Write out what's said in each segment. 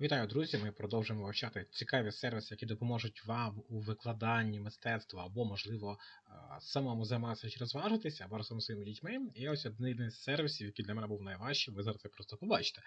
Вітаю, друзі! Ми продовжуємо вивчати цікаві сервіси, які допоможуть вам у викладанні мистецтва або, можливо, самому займатися чи розважитися, або разом з своїми дітьми. І ось один із сервісів, який для мене був найважчий, ви зараз це просто побачите.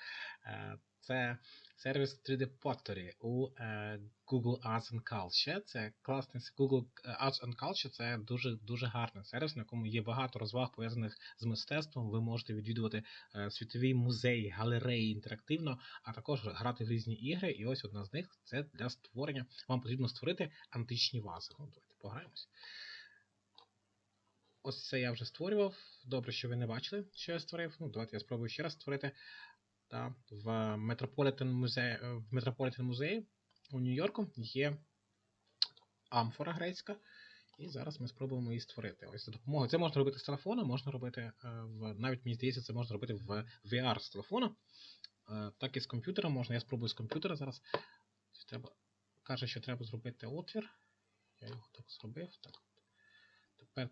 Е, Це сервіс 3D Pottery у е, Google Arts and Culture. Це класний Google Arts and Culture це дуже дуже гарний сервіс, на якому є багато розваг пов'язаних з мистецтвом. Ви можете відвідувати е, світові музеї, галереї інтерактивно, а також грати в різні ігри. І ось одна з них це для створення. Вам потрібно створити античні вази. Ну, давайте пограємось. Ось це я вже створював. Добре, що ви не бачили, що я створив. Ну, давайте я спробую ще раз створити. Та, в Metropolitan музеї, в Metropolitan музеї у Нью-Йорку є амфора грецька. І зараз ми спробуємо її створити. Ось за допомогою. Це можна робити з телефону, можна робити е, в навіть мені здається, це можна робити в VR з телефону. Е, Так і з комп'ютера можна. Я спробую з комп'ютера зараз. Треба, каже, що треба зробити отвір. Я його так зробив. Так. Тепер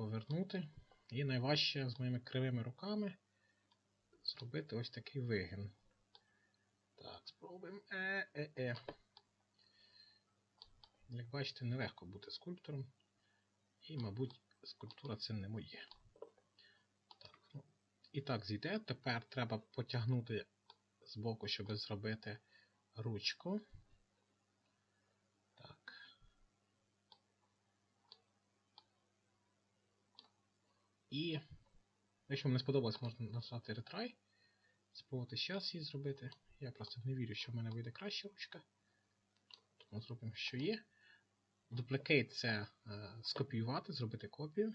повернути. І найважче з моїми кривими руками зробити ось такий вигін. Так, спробуємо. Е-е-е. Як бачите, нелегко бути скульптором. І, мабуть, скульптура це не моє. Так, ну, і так зійде. Тепер треба потягнути з боку, щоб зробити ручку. І, якщо вам не сподобалось, можна нажати Retry. Спробувати ще раз її зробити. Я просто не вірю, що в мене вийде краща ручка. Тому зробимо, що є. Duplicate це е, скопіювати, зробити копію.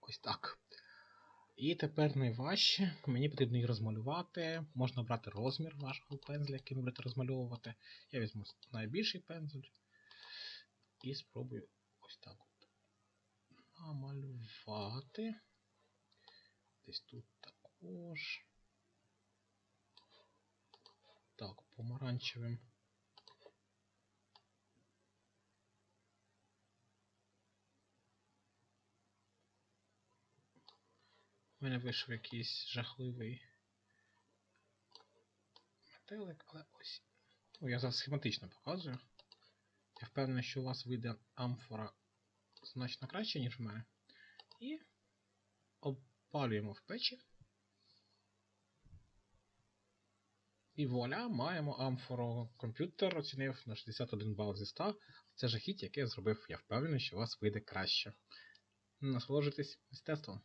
Ось так. І тепер найважче. Мені потрібно її розмалювати. Можна брати розмір вашого пензля, яким ви будете розмальовувати. Я візьму найбільший пензель. І спробую ось так от намалювати. Десь тут також. Так, помаранчевим. У мене вийшов якийсь жахливий метелик, але ось. Ну, я зараз схематично показую. Я впевнений, що у вас вийде амфора значно краще, ніж в мене. І обпалюємо в печі. І вуаля, маємо амфору. Комп'ютер оцінив на 61 бал зі 100. Це жахіття, яке я зробив. Я впевнений, що у вас вийде краще. Насолоджуйтесь мистецтвом.